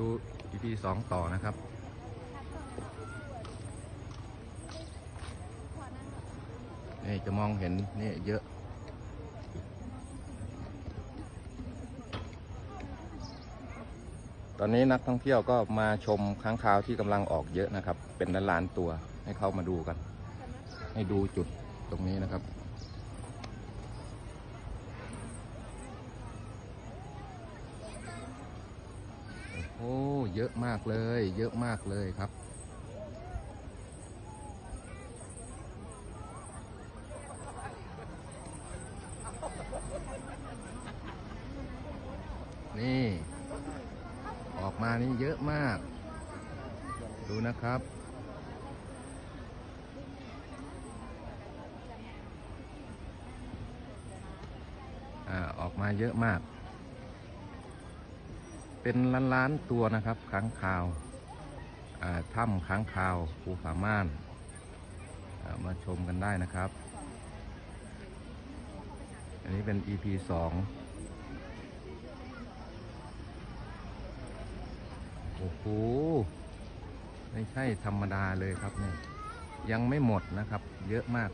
ดู EP สองต่อนะครับนี่จะมองเห็นนี่เยอะตอนนี้นักท่องเที่ยวก็มาชมค้างคาวที่กำลังออกเยอะนะครับ เป็นล้านๆตัวให้เข้ามาดูกัน ให้ดูจุดตรงนี้นะครับ โอ้ เยอะมากเลย เยอะมากเลยครับ นี่ ออกมานี่เยอะมาก ดูนะครับอ่าออกมาเยอะมาก เป็นล้านๆตัวนะครับค้างคาวถ้ำค้างคาวภูผาม่านมาชมกันได้นะครับ อันนี้เป็น EP สองโอ้โห ไม่ใช่ธรรมดาเลยครับเนี่ย ยังไม่หมดนะครับ เยอะมาก